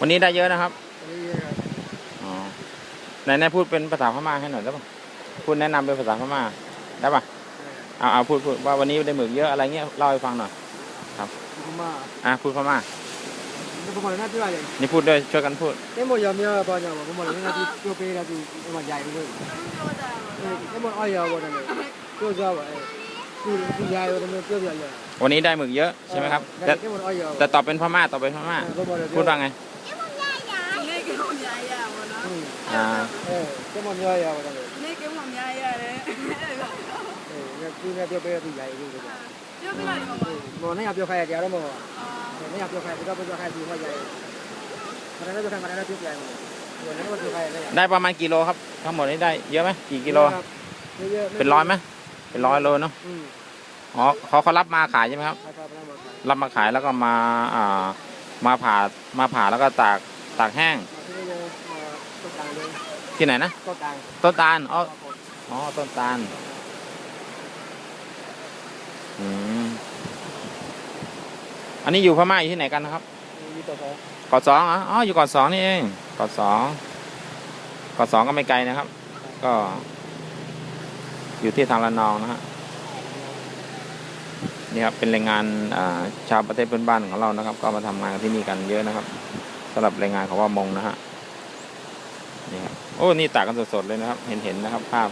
วันนี้ได้เยอะนะครับอันนี้ครับอ๋อไหนไหนพูดเป็นภาษาพม่าให้หน่อยได้ปะพูดแนะนำเป็นภาษาพม่าได้ปะเอาเอาพูดพูดว่าวันนี้ได้หมึกเยอะอะไรเงี้ยเล่าให้ฟังหน่อยพม่าอะพูดพม่านี่พม่าน่าที่ว่าอย่างนี่พูดด้วยช่วยกันพูดนี่หมดยอมเยอะป่ะเนี่ยพม่าเนี่ยน่าที่ตัวเปย์น่าที่มันใหญ่เลยนี่หมดอ้อยยาวนั่นเลยตัวเจ้าไอ้ที่ที่ใหญ่นั่นเลยตัวใหญ่เลยวันนี้ได้หมึกเยอะใช่ไหมครับแต่นี่หมดอ้อยยาวแต่ตอบเป็นพม่าตอบเป็นพม่าพูดว่าไง cái món nhoi à bạn này cái món nhai à đấy nghe kia nghe tiêu bê thì dày đi rồi tiêu bê này mà món này học tiêu khai kéo đó mà món này học tiêu khai thì các bạn tiêu khai thì hoa dày món này tiêu khai món này tiêu dày mà ได้ประมาณกี่โลครับ ทั้งหมดนี้ได้เยอะไหมกี่กิโลเป็นร้อยไหมเป็นร้อยโลเนาะอ๋อเขาเขารับมาขายใช่ไหมครับ รับมาขายแล้วก็มาอ่ามาผ่ามาผ่าแล้วก็ตากตากแห้ง ที่ไหนนะ ต้นตาลต้นตาลอ๋ออ๋อต้นตาลอืมอันนี้อยู่พม่าอยู่ที่ไหนกันนะครับมีตัวสองเกาะสองเหรออ๋ออยู่เกาะสองนี่เองเกาะสองเกาะสองก็ไม่ไกลนะครับ ก็ อยู่ที่ทางละนองนะฮะนี่ครับเป็นแรงงานอ่าชาวประเทศเพื่อนบ้านของเรานะครับ ก็มาทำงานกันที่นี่กันเยอะนะครับสำหรับแรงงานของว่ามงนะฮะ นี่ครับโอ้นี่ตากกันสดๆเลยนะครับ เห็นเห็นนะครับ ภาพ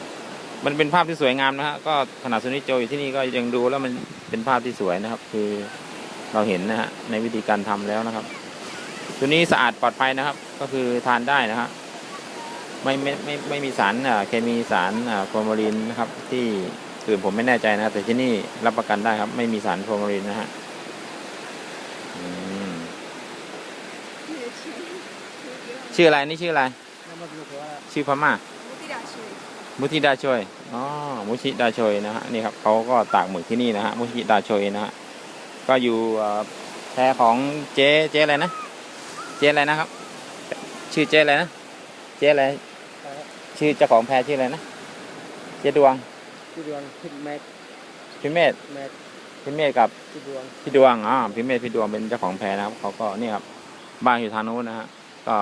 มันเป็นภาพที่สวยงามนะฮะก็ขนาดซุนิโจอยู่ที่นี่ก็ยังดูแล้วมันเป็นภาพที่สวยนะครับ คือเราเห็นนะฮะในวิธีการทำแล้วนะครับตัวนี้สะอาดปลอดภัยนะครับ ก็คือทานได้นะฮะไม่ไม่ไม่ไม่มีสารเคมีสารฟอร์มาลินนะครับ ที่อื่นผมไม่แน่ใจนะแต่ที่นี่รับประกันได้ครับ ไม่มีสารฟอร์มาลินนะฮะชื่ออะไรนี่ชื่ออะไร ชื่อพม่ามุชิดาชวยอ๋อมุชิดาชวยนะฮะนี่ครับเขาก็ตากหมึกที่นี่นะฮะมุชิดาชวยนะฮะก็อยู่แพของเจเจอะไรนะ เจอะไรนะครับ ชื่อเจอะไรนะ เจอะไรชื่อเจ้าของแพชื่ออะไรนะ เจดวงชื่ดวงพิมเมธพิมเมธพิมเมธกับพี่ดวงพี่ดวงอ๋อพิมเมธพี่ดวงเป็นเจ้าของแพนะครับเขาก็นี่ครับบ้านอยู่ทางโน้นนะฮะก็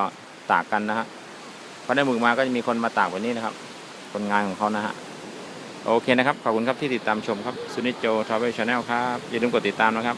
ตากกันนะฮะ พอได้หมึกมาก็จะมีคนมาตากแบบนี้นะครับคนงานของเขานะฮะโอเคนะครับ ขอบคุณครับที่ติดตามชมครับซูนิโจทราเวลชาแนลครับ อย่าลืมกดติดตามนะครับ